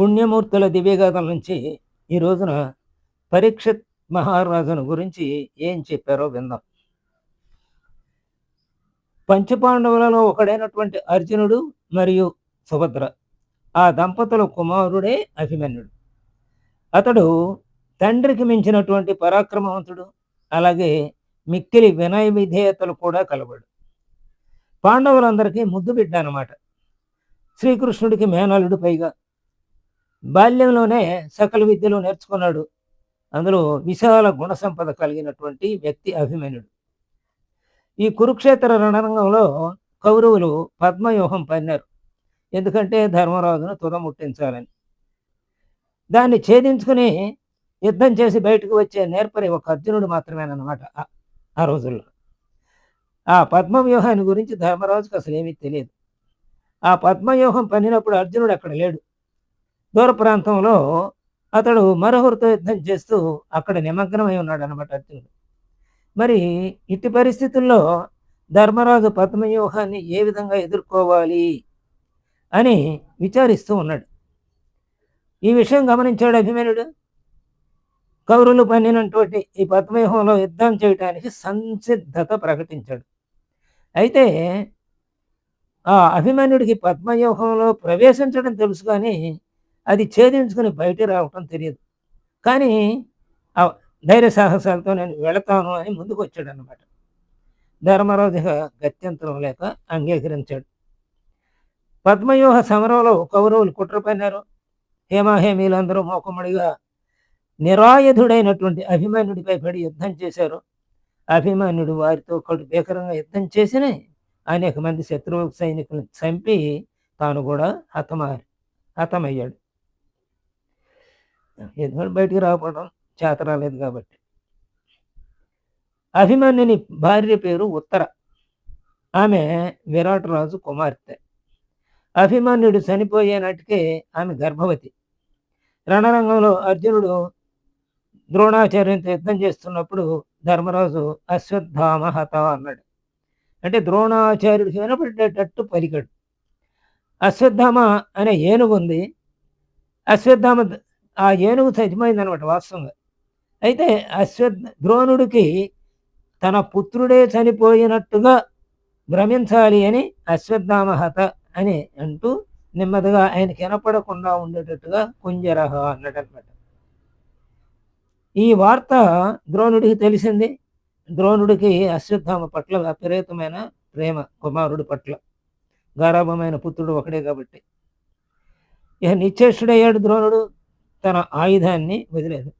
పుణ్యమూర్తుల దివ్యగాథల నుంచి ఈ రోజున పరీక్షిత్ మహారాజును గురించి ఏం చెప్పారో విందాం. పంచపాండవులలో ఒకడైనటువంటి అర్జునుడు మరియు సుభద్ర ఆ దంపతుల కుమారుడే అభిమన్యుడు. అతడు తండ్రికి మించినటువంటి పరాక్రమవంతుడు అలాగే మిక్కిలి వినయ విధేయతలు కూడా కలవాడు. పాండవులందరికీ ముద్దు బిడ్డ అనమాట శ్రీకృష్ణుడికి మేనలుడు పైగా. బాల్యంలోనే సకల విద్యలు నేర్చుకున్నాడు. అందులో విశాల గుణ సంపద కలిగినటువంటి వ్యక్తి అభిమన్యుడు. ఈ కురుక్షేత్ర రణరంగంలో కౌరవులు పద్మవ్యూహం పన్నారు ఎందుకంటే ధర్మరాజును తుదముట్టించాలని దాన్ని ఛేదించుకుని యుద్ధం చేసి బయటకు వచ్చే నేర్పరి ఒక అర్జునుడు మాత్రమేనమాట ఆ- రోజుల్లో. ఆ పద్మవ్యూహాన్ని గురించి ధర్మరాజుకు అసలు ఏమీ తెలియదు. ఆ పద్మవ్యూహం పన్నినప్పుడు అర్జునుడు అక్కడ లేడు. దూర ప్రాంతంలో అతడు మరొకరితో యుద్ధం చేస్తూ అక్కడ నిమగ్నమై ఉన్నాడు అనమాట అర్జునుడు. మరి ఇట్టి పరిస్థితుల్లో ధర్మరాజు పద్మవ్యూహాన్ని ఏ విధంగా ఎదుర్కోవాలి అని విచారిస్తూ ఉన్నాడు. ఈ విషయం గమనించాడు అభిమన్యుడు. కౌరులు పన్నినటువంటి ఈ పద్మవ్యూహంలో యుద్ధం చేయటానికి సంసిద్ధత ప్రకటించాడు. అయితే ఆ అభిమన్యుడికి పద్మవ్యూహంలో ప్రవేశించడం తెలుసు కానీ అది ఛేదించుకుని బయట రావటం తెలియదు. కానీ ధైర్య సాహసాలతో నేను వెళతాను అని ముందుకు వచ్చాడు అనమాట ధర్మరాజు గత్యంతరం లేక అంగీకరించాడు. పద్మవ్యూహ సమరంలో కౌరవులు కుట్ర హేమాహేమీలందరూ మోకమ్మడిగా నిరాయుధుడైనటువంటి అభిమానుడిపై పడి యుద్ధం చేశారు. అభిమానుడు వారితో కడు భీకరంగా యుద్ధం చేసిన అనేక మంది శత్రువు సైనికులను చంపి తాను కూడా హతమారు హతమయ్యాడు. ఎందుకంటే బయటికి రాకపోవడం చేత రాలేదు కాబట్టి. అభిమన్యుని భార్య పేరు ఉత్తర. ఆమె విరాట్ రాజు కుమార్తె. అభిమన్యుడు చనిపోయే నాటికే ఆమె గర్భవతి. రణరంగంలో అర్జునుడు ద్రోణాచార్యంతో యుద్ధం చేస్తున్నప్పుడు ధర్మరాజు అశ్వత్థామ హత అన్నాడు. అంటే ద్రోణాచార్యుడికి వినపడేటట్టు పలికాడు. అశ్వత్థామ అనే ఏనుగు ఉంది. అశ్వత్థామ ఆ ఏనుగు చచ్చిపోయింది అనమాట వాస్తవంగా. అయితే అశ్వత్ ద్రోణుడికి తన పుత్రుడే చనిపోయినట్టుగా భ్రమించాలి అని అశ్వత్థామహత అని అంటూ నెమ్మదిగా ఆయనకి వినపడకుండా ఉండేటట్టుగా కుంజరహ అన్నాడు అనమాట ఈ వార్త ద్రోణుడికి తెలిసింది. ద్రోణుడికి అశ్వత్థామ పట్ల విపరీతమైన ప్రేమ కుమారుడి పట్ల. గారాభమైన పుత్రుడు ఒకడే కాబట్టి. ఇక నిశ్చేష్డయ్యాడు ద్రోణుడు. తన ఆయుధాన్ని వదిలేదు.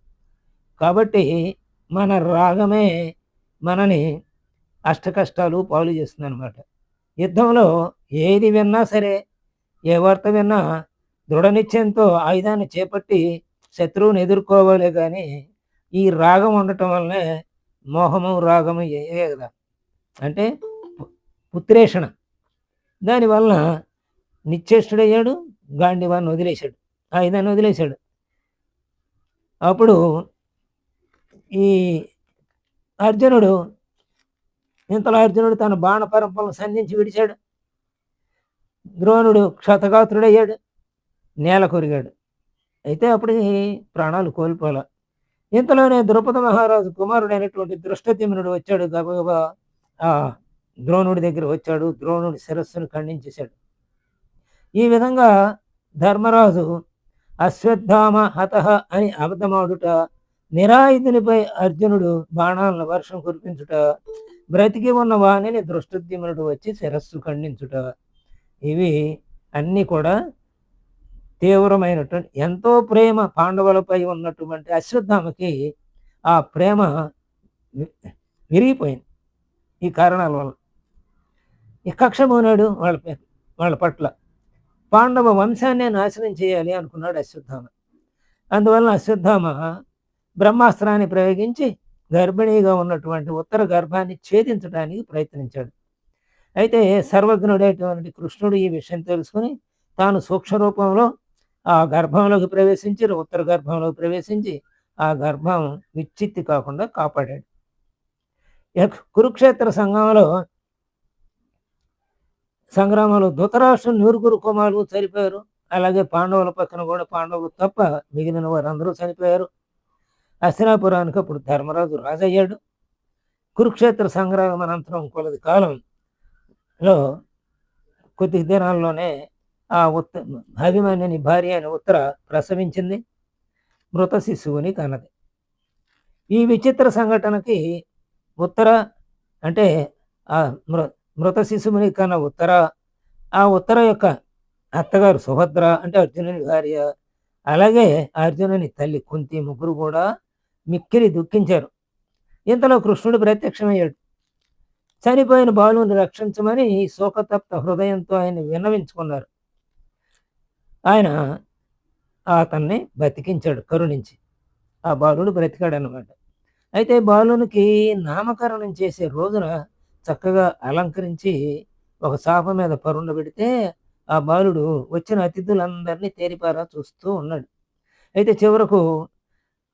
కాబట్టి మన రాగమే మనని అష్టకష్టాలు పాలు చేస్తుంది అనమాట యుద్ధంలో ఏది విన్నా సరే ఏ వార్త విన్నా దృఢ నిశ్చయంతో ఆయుధాన్ని చేపట్టి శత్రువుని ఎదుర్కోవాలి కానీ ఈ రాగం ఉండటం వల్లనే మోహము రాగము ఏ కదా. అంటే పుత్రేషణ. దానివల్ల నిశ్చేష్టుడయ్యాడు గాంధీవాన్ని వదిలేశాడు ఆయుధాన్ని వదిలేశాడు. అప్పుడు ఈ అర్జునుడు ఇంతలో అర్జునుడు తన బాణ పరంపరను సంధించి విడిచాడు. ద్రోణుడు క్షతగాత్రుడయ్యాడు. నేల కొరిగాడు. అయితే అప్పుడు ప్రాణాలు కోల్పోలే. ఇంతలోనే ద్రౌపద మహారాజు కుమారుడైనటువంటి దృష్టతిమ్నుడు వచ్చాడు. గబగబా ఆ ద్రోణుడి దగ్గర వచ్చాడు. ద్రోణుడి శిరస్సును ఖండించేశాడు. ఈ విధంగా ధర్మరాజు అశ్వత్థామ హత అని అబద్ధమాడుట నిరాయుధునిపై అర్జునుడు బాణాలను వర్షం కురిపించుట బ్రతికి ఉన్న వాణిని దృష్టద్యుమ్నుడు వచ్చి శిరస్సు ఖండించుట. ఇవి అన్నీ కూడా తీవ్రమైనటువంటి ఎంతో ప్రేమ పాండవులపై ఉన్నటువంటి అశ్వత్థామకి ఆ ప్రేమ విరిగిపోయింది. ఈ కారణాల వల్ల. ఈ కక్ష పోనాడు వాళ్ళ వాళ్ళ పట్ల. పాండవ వంశాన్నే నాశనం చేయాలి అనుకున్నాడు అశ్వత్థామ. అందువలన అశ్వత్థామ బ్రహ్మాస్త్రాన్ని ప్రయోగించి గర్భిణీగా ఉన్నటువంటి ఉత్తర గర్భాన్ని ఛేదించడానికి ప్రయత్నించాడు. అయితే సర్వజ్ఞుడైనటువంటి కృష్ణుడు ఈ విషయం తెలుసుకుని తాను సూక్ష్మ రూపంలో ఆ గర్భంలోకి ప్రవేశించి ఉత్తర గర్భంలోకి ప్రవేశించి ఆ గర్భం విచ్చిత్తి కాకుండా కాపాడాడు. కురుక్షేత్ర సంఘంలో సంగ్రామంలో ధృతరాష్ట్రం నూరుగురు కుమారులు చనిపోయారు. అలాగే పాండవుల పక్కన కూడా పాండవులు తప్ప మిగిలిన వారందరూ చనిపోయారు. అస్తినాపురానికి అప్పుడు ధర్మరాజు రాజయ్యాడు. కురుక్షేత్ర సంగ్రామం అనంతరం కొలది కాలంలో కొద్ది దినాల్లోనే ఆ ఉత్త అభిమాన్యుని భార్య అని ఉత్తర ప్రసవించింది. మృత శిశువుని కన్నది. ఈ విచిత్ర సంఘటనకి ఉత్తర అంటే ఆ మృ మృత శిశువుని కన్న ఉత్తర ఆ ఉత్తర యొక్క అత్తగారు సుభద్ర అంటే అర్జునుని భార్య అలాగే అర్జునుని తల్లి కుంతి ముగ్గురు కూడా మిక్కిలి దుఃఖించారు. ఇంతలో కృష్ణుడు ప్రత్యక్షమయ్యాడు. చనిపోయిన బాలుని రక్షించమని శోకతప్త హృదయంతో ఆయన విన్నవించుకున్నారు. ఆయన అతన్ని బతికించాడు కరుణించి. ఆ బాలుడు బ్రతికాడు అనమాట అయితే బాలునికి నామకరణం చేసే రోజున చక్కగా అలంకరించి ఒక సాప మీద పరుండ పెడితే ఆ బాలుడు వచ్చిన అతిథులందరినీ తేరిపారా చూస్తూ ఉన్నాడు. అయితే చివరకు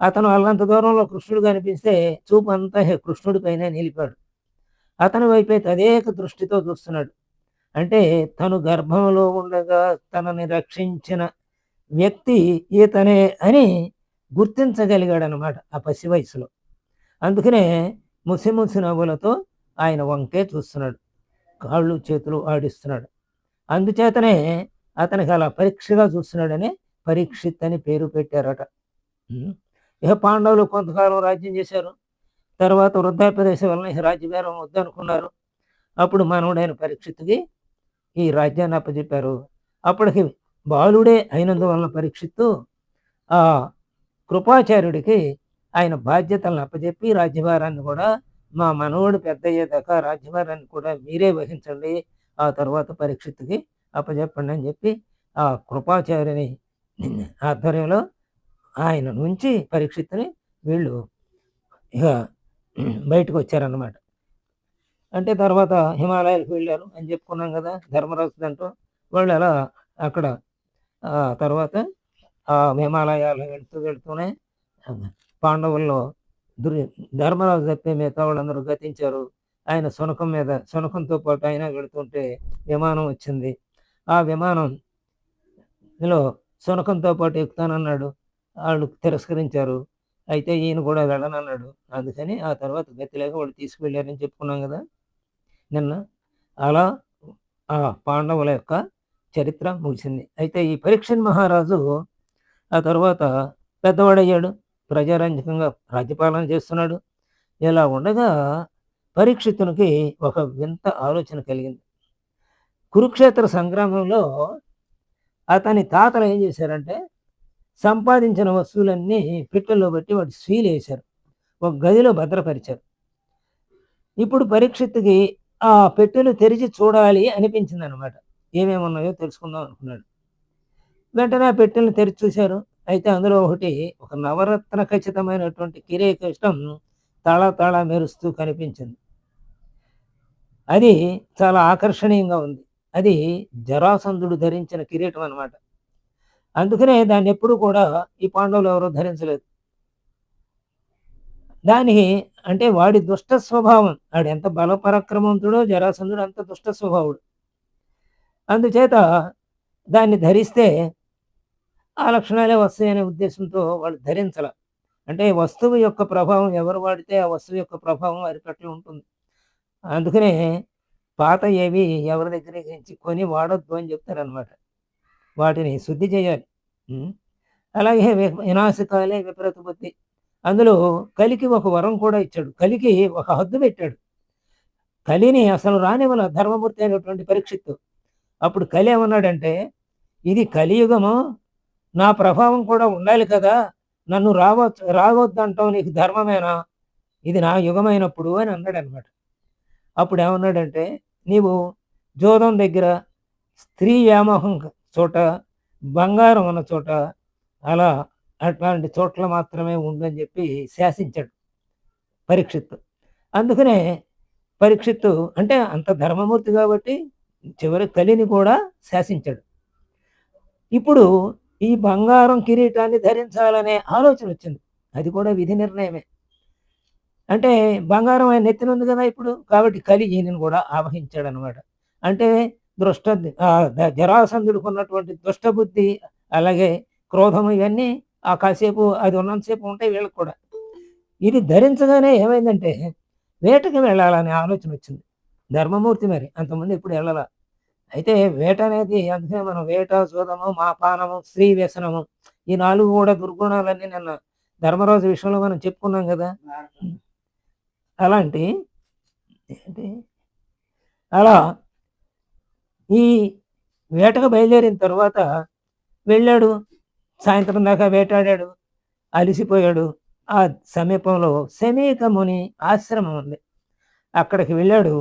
అతను అల్లంత దూరంలో కృష్ణుడు కనిపిస్తే చూపు అంతా కృష్ణుడి పైన నిలిపాడు. అతని వైపే తదేక దృష్టితో చూస్తున్నాడు. అంటే తను గర్భంలో ఉండగా తనని రక్షించిన వ్యక్తి ఈతనే అని గుర్తించగలిగాడనమాట ఆ పసి వయసులో. అందుకనే ముసిముసి నవ్వులతో ఆయన వంకే చూస్తున్నాడు. కాళ్ళు చేతులు ఆడిస్తున్నాడు. అందుచేతనే అతనికి అలా పరీక్షగా చూస్తున్నాడని పరీక్షిత్ అని పేరు పెట్టారట. ఇక పాండవులు కొంతకాలం రాజ్యం చేశారు. తర్వాత వృద్ధాప్యదేశం వలన ఈ రాజ్యభారం వద్దనుకున్నారు. అప్పుడు మనవుడైన పరీక్షిత్తుకి ఈ రాజ్యాన్ని అప్పచెప్పారు అప్పటికి బాలుడే అయినందువలన పరీక్షిత్తు ఆ కృపాచార్యుడికి ఆయన బాధ్యతలను అప్పచెప్పి రాజ్యభారాన్ని కూడా మా మనవడు పెద్ద అయ్యేదాకా రాజ్యభారాన్ని కూడా మీరే వహించండి. ఆ తర్వాత పరీక్షిత్తుకి అప్పచెప్పండి అని చెప్పి ఆ కృపాచార్యుని ఆధ్వర్యంలో ఆయన నుంచి పరీక్షిత్తుని వీళ్ళు ఇక బయటకు వచ్చారన్నమాట అంటే తర్వాత హిమాలయాలకు వెళ్ళారు అని చెప్పుకున్నాం కదా ధర్మరాజు దాంట్లో. వాళ్ళు అలా అక్కడ తర్వాత ఆ హిమాలయాలు వెళ్తూ వెళ్తూనే పాండవుల్లో దుర్ ధర్మరాజు తప్పే మిగతా వాళ్ళందరూ గతించారు. ఆయన శునకం మీద శునకంతో పాటు ఆయన వెళుతుంటే విమానం వచ్చింది. ఆ విమానంలో శునకంతో పాటు ఎక్కుతానన్నాడు. వాళ్ళు తిరస్కరించారు. అయితే ఈయన కూడా వెళ్ళనన్నాడు. అందుకని ఆ తర్వాత గతి లేక వాళ్ళు తీసుకువెళ్ళారని చెప్పుకున్నాం కదా. నిన్న అలా ఆ పాండవుల యొక్క చరిత్ర ముగిసింది. అయితే ఈ పరీక్షన్ మహారాజు ఆ తర్వాత పెద్దవాడయ్యాడు. ప్రజారంజకంగా రాజ్యపాలన చేస్తున్నాడు. ఇలా ఉండగా పరీక్షితునికి ఒక వింత ఆలోచన కలిగింది. కురుక్షేత్ర సంగ్రామంలో అతని తాతలు ఏం చేశారంటే సంపాదించిన వస్తువులన్నీ పిట్టల్లో పెట్టి వాటి సీల్ వేశారు. ఒక గదిలో భద్రపరిచారు. ఇప్పుడు పరీక్షిత్తుకి ఆ పెట్టెలు తెరిచి చూడాలి అనిపించింది అనమాట ఏమేమి ఉన్నాయో తెలుసుకుందాం అనుకున్నాడు. వెంటనే ఆ పెట్టెలను తెరిచి చూశారు. అయితే అందులో ఒకటి ఒక నవరత్న ఖచ్చితమైనటువంటి కిరీకృష్ణం తళ తళ మెరుస్తూ కనిపించింది. అది చాలా ఆకర్షణీయంగా ఉంది. అది జరాసంధుడు ధరించిన కిరీటం అనమాట అందుకనే దాన్ని ఎప్పుడు కూడా ఈ పాండవులు ఎవరో ధరించలేదు. దాని అంటే వాడి దుష్ట స్వభావం వాడు ఎంత బలపరాక్రమంతుడో జరాసంధుడు అంత దుష్ట స్వభావుడు. అందుచేత దాన్ని ధరిస్తే ఆ లక్షణాలే వస్తాయనే ఉద్దేశంతో వాళ్ళు ధరించాల. అంటే వస్తువు యొక్క ప్రభావం ఎవరు వాడితే ఆ వస్తువు యొక్క ప్రభావం వారి పట్ల ఉంటుంది. అందుకనే పాత ఏవి ఎవరి దగ్గర నుంచి కొని వాడొద్దు అని చెప్తారనమాట వాటిని శుద్ధి చేయాలి. అలాగే వినాశకాలే విపరీత బుద్ధి. అందులో కలికి ఒక వరం కూడా ఇచ్చాడు. కలికి ఒక హద్దు పెట్టాడు. కలిని అసలు రానివల ధర్మమూర్తి అయినటువంటి పరీక్షిత్తు. అప్పుడు కలి ఏమన్నాడంటే ఇది కలియుగము నా ప్రభావం కూడా ఉండాలి కదా. నన్ను రావచ్చు రావద్దంటావు నీకు ధర్మమేనా? ఇది నా యుగమైనప్పుడు అని అన్నాడు అనమాట అప్పుడు ఏమన్నాడంటే నీవు జోదం దగ్గర స్త్రీ వ్యామోహం చోట బంగారం ఉన్న చోట అలా అట్లాంటి చోట్ల మాత్రమే ఉందని చెప్పి శాసించాడు పరీక్షిత్తు. అందుకనే పరీక్షిత్తు అంటే అంత ధర్మమూర్తి కాబట్టి చివరి కలిని కూడా శాసించాడు. ఇప్పుడు ఈ బంగారం కిరీటాన్ని ధరించాలనే ఆలోచన వచ్చింది. అది కూడా విధి నిర్ణయమే. అంటే బంగారం ఆయన నెత్తిన ఉంది కదా ఇప్పుడు? కాబట్టి కలి ఈయనను కూడా ఆవహించాడు అనమాట అంటే దృష్ట జరాసంధుడికి ఉన్నటువంటి దుష్టబుద్ధి అలాగే క్రోధం ఇవన్నీ ఆ కాసేపు అది ఉన్నంతసేపు ఉంటాయి వీళ్ళకి కూడా. ఇది ధరించగానే ఏమైందంటే వేటకి వెళ్ళాలనే ఆలోచన వచ్చింది. ధర్మమూర్తి మరి అంతమంది ఎప్పుడు వెళ్ళాల? అయితే వేట అనేది అందుకే మనం వేట చూదము మాపానము స్త్రీ వ్యసనము ఈ నాలుగు కూడా దుర్గుణాలన్నీ నిన్న ధర్మరాజు విషయంలో మనం చెప్పుకున్నాం కదా. అలాంటి ఏంటి? అలా ఈ వేటకు బయలుదేరిన తర్వాత వెళ్ళాడు. సాయంత్రం దాకా వేటాడాడు. అలిసిపోయాడు. ఆ సమీపంలో సమీకముని ఆశ్రమం ఉంది. అక్కడికి వెళ్ళాడు.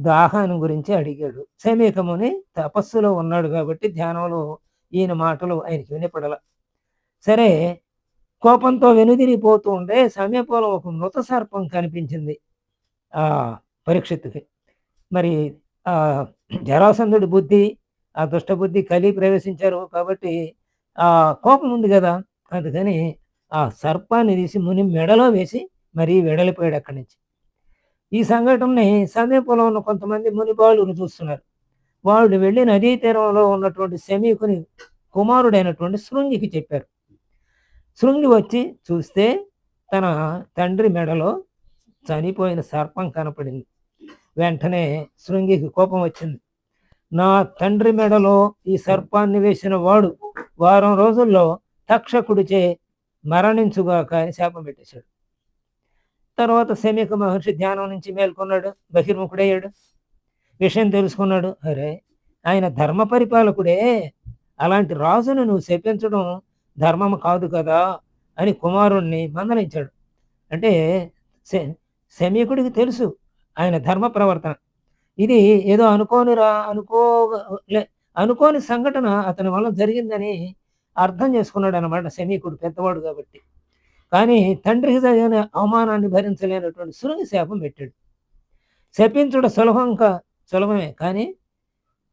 దాహాన్ని గురించి అడిగాడు. సమీక ముని తపస్సులో ఉన్నాడు కాబట్టి ధ్యానంలో ఈయన మాటలు ఆయనకి వినపడల. సరే కోపంతో వెనుదిరిగిపోతూ ఉండే సమీపంలో ఒక మృత సర్పం కనిపించింది ఆ పరీక్షిత్తుకి. మరి ఆ జరాసంధుడి బుద్ధి ఆ దుష్టబుద్ధి కలి ప్రవేశించారు కాబట్టి ఆ కోపం ఉంది కదా? అందుకని ఆ సర్పాన్ని తీసి ముని మెడలో వేసి మరీ వెడలిపోయాడు అక్కడి నుంచి. ఈ సంఘటనని సమీపంలో ఉన్న కొంతమంది మునిబాలురు చూస్తున్నారు. వాళ్ళు వెళ్ళి నదీ తీరంలో ఉన్నటువంటి శమీకుని కుమారుడైనటువంటి శృంగికి చెప్పారు. శృంగి వచ్చి చూస్తే తన తండ్రి మెడలో చనిపోయిన సర్పం కనపడింది. వెంటనే శృంగికి కోపం వచ్చింది. నా తండ్రి మెడలో ఈ సర్పాన్ని వేసిన వాడు వారం రోజుల్లో తక్షకుడిచే మరణించుగాక అని శాపం పెట్టేశాడు. తర్వాత సమీక మహర్షి ధ్యానం నుంచి మేల్కొన్నాడు బహిర్ముఖుడయ్యాడు. విషయం తెలుసుకున్నాడు అరే ఆయన ధర్మ పరిపాలకుడే. అలాంటి రాజును నువ్వు శపించడం ధర్మం కాదు కదా అని కుమారుణ్ణి మందలించాడు. అంటే శ- శమీకుడికి తెలుసు ఆయన ధర్మ ప్రవర్తన. ఇది ఏదో అనుకోనిరా అనుకోలే అనుకో అనుకోని సంఘటన అతని వల్ల జరిగిందని అర్థం చేసుకున్నాడు అనమాట శమీకుడు పెద్దవాడు కాబట్టి. కానీ తండ్రికి జరిగిన అవమానాన్ని భరించలేనటువంటి సురుని శాపం పెట్టాడు. శపించడం సులభం సులభమే కానీ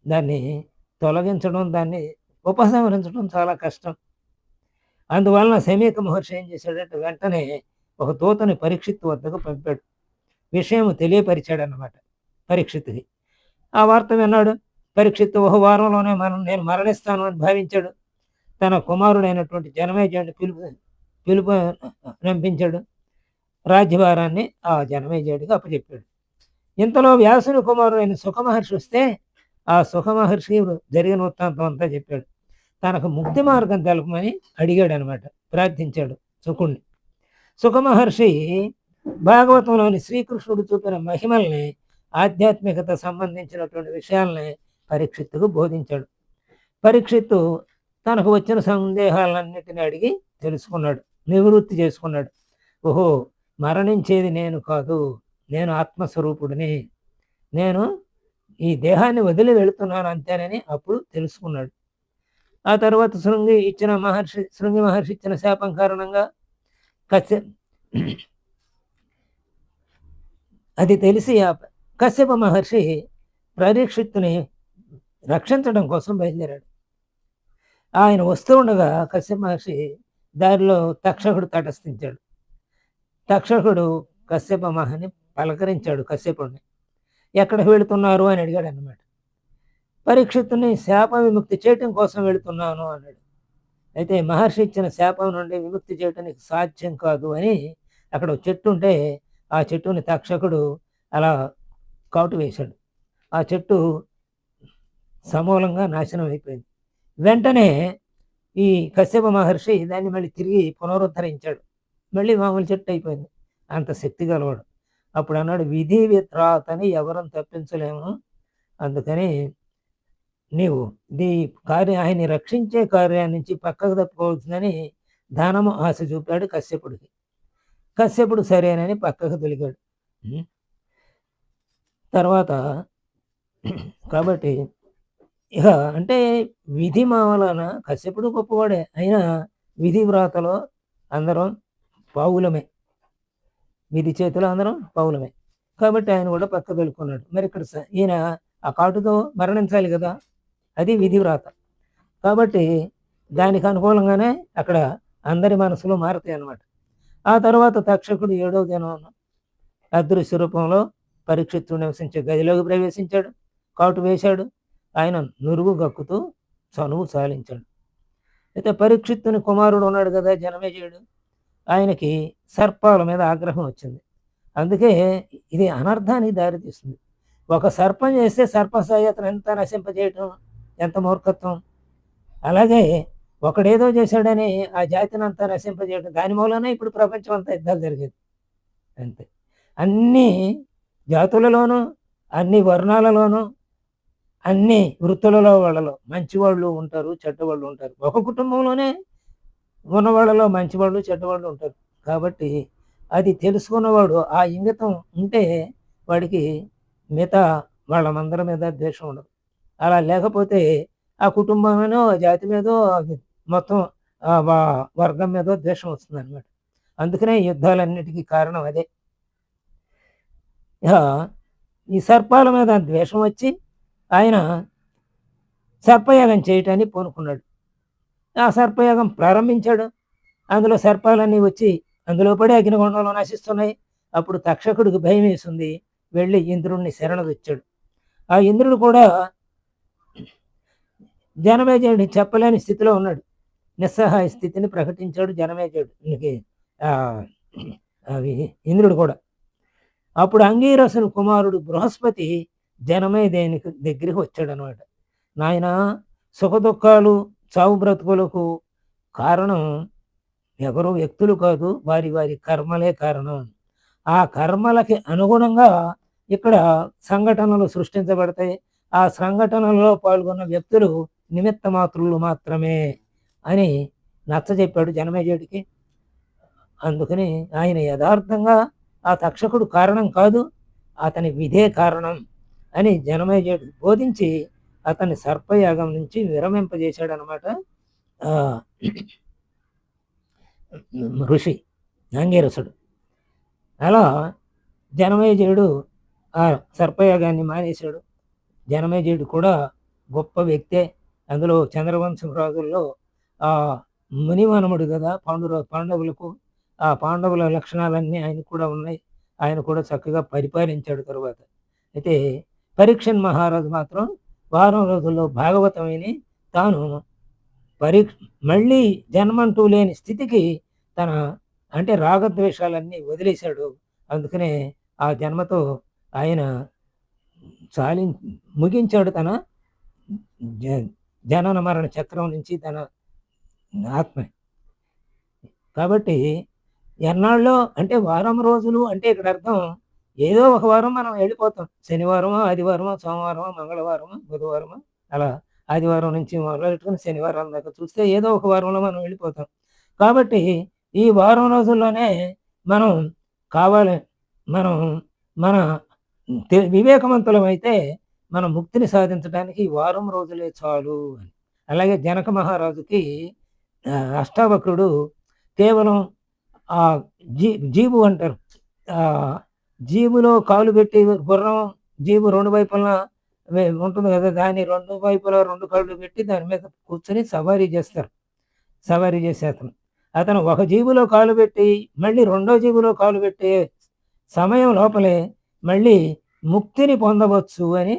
దాన్ని తొలగించడం దాన్ని ఉపసంహరించడం చాలా కష్టం. అందువలన సమీక మహర్షి ఏం చేశాడంటే వెంటనే ఒక దూతని పరీక్షిత్ వద్దకు పంపాడు. విషయం తెలియపరిచాడు అన్నమాట పరీక్షిత్తుకి. ఆ వార్త విన్నాడు. పరీక్షిత్తు ఒక వారంలోనే మనం నేను మరణిస్తాను అని భావించాడు. తన కుమారుడైనటువంటి జనమేజయుడిని పిలుపు పిలుపు నంపించాడు రాజ్యభారాన్ని ఆ జనమేజయుడికి అప్పచెప్పాడు. ఇంతలో వ్యాసుని కుమారుడైన సుఖమహర్షి వస్తే ఆ సుఖమహర్షి జరిగిన వృత్తాంతం అంతా చెప్పాడు. తనకు ముక్తి మార్గం తెలపమని అడిగాడు అనమాట ప్రార్థించాడు సుకుణ్ణి సుఖమహర్షి భాగవతంలోని శ్రీకృష్ణుడు చూపిన మహిమల్ని ఆధ్యాత్మికత సంబంధించినటువంటి విషయాల్ని పరీక్షిత్తుకు బోధించాడు. పరీక్షిత్తు తనకు వచ్చిన సందేహాలన్నిటిని అడిగి తెలుసుకున్నాడు. నివృత్తి చేసుకున్నాడు. ఓహో మరణించేది నేను కాదు. నేను ఆత్మస్వరూపుడిని. నేను ఈ దేహాన్ని వదిలి వెళుతున్నాను అంతేనని అప్పుడు తెలుసుకున్నాడు. ఆ తర్వాత శృంగి ఇచ్చిన మహర్షి శృంగి మహర్షి ఇచ్చిన శాపం కారణంగా కశ్య అది తెలిసి ఆ కశ్యప మహర్షి పరీక్షిత్తుని రక్షించడం కోసం బయలుదేరాడు. ఆయన వస్తూ ఉండగా కశ్యప మహర్షి దారిలో తక్షకుడు తటస్థించాడు. తక్షకుడు కశ్యప మహాని పలకరించాడు కశ్యపుడిని ఎక్కడికి వెళుతున్నారు అని అడిగాడు అన్నమాట. పరీక్షిత్తుని శాప విముక్తి చేయటం కోసం వెళుతున్నాను అన్నాడు. అయితే మహర్షి ఇచ్చిన శాపం నుండి విముక్తి చేయటానికి సాధ్యం కాదు అని అక్కడ చెట్టు ఉంటే ఆ చెట్టుని తక్షకుడు అలా కాటు వేశాడు. ఆ చెట్టు సమూలంగా నాశనం అయిపోయింది. వెంటనే ఈ కశ్యప మహర్షి దాన్ని మళ్ళీ తిరిగి పునరుద్ధరించాడు. మళ్ళీ మామూలు చెట్టు అయిపోయింది. అంత శక్తి గలవాడు. అప్పుడు అన్నాడు విధి విత్రాతని ఎవరం తప్పించలేము అందుకని నీవు నీ కార్య ఆయన్ని రక్షించే కార్యాన్ని నుంచి పక్కకు తప్పుకోవచ్చునని దానము ఆశ చూపాడు కశ్యపుడికి. కశ్యపుడు సరేనని పక్కకు తొలిగాడు. తర్వాత కాబట్టి ఇక అంటే విధి మావలన కశ్యపుడు గొప్పవాడే. అయినా విధి వ్రాతలో అందరం పావులమే. విధి చేతిలో అందరం పావులమే. కాబట్టి ఆయన కూడా పక్క తొలుకున్నాడు మరి ఇక్కడ ఈయన ఆ కాటుతో మరణించాలి కదా? అది విధి వ్రాత. కాబట్టి దానికి అనుకూలంగానే అక్కడ అందరి మనసులు మారుతాయి అన్నమాట. ఆ తర్వాత తక్షకుడు ఏడవ దినం అదృశ్య రూపంలో పరీక్షిత్తు నివసించే గదిలోకి ప్రవేశించాడు. కాటు వేశాడు. ఆయన నురుగు గక్కుతూ చనువు సాలించాడు. అయితే పరీక్షిత్తుని కుమారుడు ఉన్నాడు కదా జనమేజయుడు. ఆయనకి సర్పాల మీద ఆగ్రహం వచ్చింది. అందుకే ఇది అనర్థానికి దారితీస్తుంది ఒక సర్పం చేస్తే సర్పసాయి అతను ఎంత నశింపజేయటం ఎంత మూర్ఖత్వం? అలాగే ఒకడేదో చేశాడని ఆ జాతిని అంతా నశింపజేయడం దాని మూలనే ఇప్పుడు ప్రపంచం అంతా యుద్ధాలు జరిగేది. అంతే. అన్ని జాతులలోనూ అన్ని వర్ణాలలోనూ అన్ని వృత్తులలో వాళ్ళలో మంచివాళ్ళు ఉంటారు చెడ్డవాళ్ళు ఉంటారు. ఒక కుటుంబంలోనే ఉన్నవాళ్ళలో మంచివాళ్ళు చెడ్డవాళ్ళు ఉంటారు. కాబట్టి అది తెలుసుకున్నవాడు ఆ ఇంగితం ఉంటే వాడికి మిగతా వాళ్ళ మందరి మీద ద్వేషం ఉండదు. అలా లేకపోతే ఆ కుటుంబమేనో జాతి మీదో మొత్తం ఆ వా- వర్గం మీదో ద్వేషం వస్తుంది అనమాట అందుకనే యుద్ధాలన్నిటికీ కారణం అదే. ఈ సర్పాల మీద ద్వేషం వచ్చి ఆయన సర్పయాగం చేయటాన్ని పూనుకున్నాడు. ఆ సర్పయాగం ప్రారంభించాడు. అందులో సర్పాలన్నీ వచ్చి అందులో పడి అగ్నిగుండంలో నశిస్తున్నాయి. అప్పుడు తక్షకుడికి భయం వేసింది. వెళ్ళి ఇంద్రుడిని శరణదొచ్చాడు ఆ ఇంద్రుడు కూడా జనమేజయుడు చెప్పలేని స్థితిలో ఉన్నాడు. నిస్సహాయ స్థితిని ప్రకటించాడు జనమేజయుడు. ఆ, అవి ఇంద్రుడు కూడా. అప్పుడు అంగీరసుని కుమారుడు బృహస్పతి జనమేదేనికి దగ్గరికి వచ్చాడు అనమాట నాయన సుఖదుఖాలు చావు బ్రతుకులకు కారణం ఎవరు వ్యక్తులు కాదు వారి వారి కర్మలే కారణం. ఆ కర్మలకి అనుగుణంగా ఇక్కడ సంఘటనలు సృష్టించబడతాయి. ఆ సంఘటనలో పాల్గొన్న వ్యక్తులు నిమిత్త మాత్రులు మాత్రమే అని నచ్చజెప్పాడు జనమేజయుడికి అందుకని ఆయన యథార్థంగా ఆ తక్షకుడు కారణం కాదు అతని విధే కారణం. అని జనమేజయుడు బోధించి అతన్ని సర్పయాగం నుంచి విరమింపజేశాడు అనమాట ఋషి అంగీరసుడు అలా జనమేజయుడు ఆ సర్పయాగాన్ని మానేశాడు. జనమేజయుడు కూడా గొప్ప వ్యక్తే. అందులో చంద్రవంశం రాజుల్లో ఆ మునివనముడు కదా పాండుర పాండవులకు ఆ పాండవుల లక్షణాలన్నీ ఆయన కూడా ఉన్నాయి. ఆయన కూడా చక్కగా పరిపాలించాడు తరువాత. అయితే పరీక్షన్ మహారాజు మాత్రం వారం రోజుల్లో భాగవతం తాను పరీక్ష మళ్ళీ జన్మంటూ లేని స్థితికి తన అంటే రాగద్వేషాలన్నీ వదిలేశాడు. అందుకనే ఆ జన్మతో ఆయన చాలి ముగించాడు తన జ- జనన మరణ చక్రం నుంచి తన ఆత్మ. కాబట్టి ఎన్నాళ్ళో అంటే వారం రోజులు అంటే ఇక్కడ అర్థం ఏదో ఒక వారం మనం వెళ్ళిపోతాం. శనివారమో ఆదివారమో సోమవారమో మంగళవారమో బుధవారమో అలా ఆదివారం నుంచి మొదలెట్టుకుని శనివారం దాకా చూస్తే ఏదో ఒక వారంలో మనం వెళ్ళిపోతాం. కాబట్టి ఈ వారం రోజుల్లోనే మనం కావాలి మనం మన తె- వివేకవంతులమైతే మన ముక్తిని సాధించడానికి ఈ వారం రోజులే చాలు అని. అలాగే జనక మహారాజుకి అష్టావక్రుడు కేవలం ఆ జీ జీవు అంటారు. జీబులో కాలు పెట్టి గుర్రం జీబు రెండు వైపులా ఉంటుంది కదా దాని రెండు వైపులా రెండు కాళ్ళు పెట్టి దాని మీద కూర్చొని సవారీ చేస్తారు. సవారీ చేసే అతను. అతను ఒక జీబులో కాలు పెట్టి మళ్ళీ రెండో జీబులో కాలు పెట్టే సమయం లోపలే మళ్ళీ ముక్తిని పొందవచ్చు అని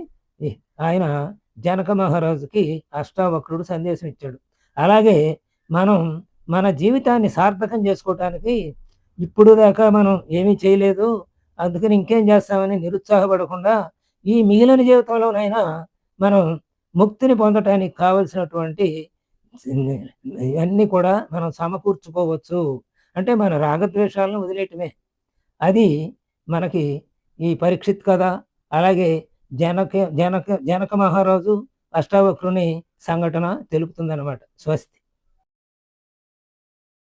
ఆయన జనక మహారాజుకి అష్టావక్రుడు సందేశం ఇచ్చాడు. అలాగే మనం మన జీవితాన్ని సార్థకం చేసుకోవటానికి ఇప్పుడు దాకా మనం ఏమీ చేయలేదు. అందుకని ఇంకేం చేస్తామని నిరుత్సాహపడకుండా ఈ మిగిలిన జీవితంలోనైనా మనం ముక్తిని పొందటానికి కావలసినటువంటి అన్నీ కూడా మనం సమకూర్చుకోవచ్చు. అంటే మన రాగద్వేషాలను వదిలేయటమే. అది మనకి ఈ పరీక్షిత్ కథ అలాగే జనక జనక జనక మహారాజు అష్టావక్రుని సంఘటన తెలుపుతుందన్నమాట. స్వస్తి.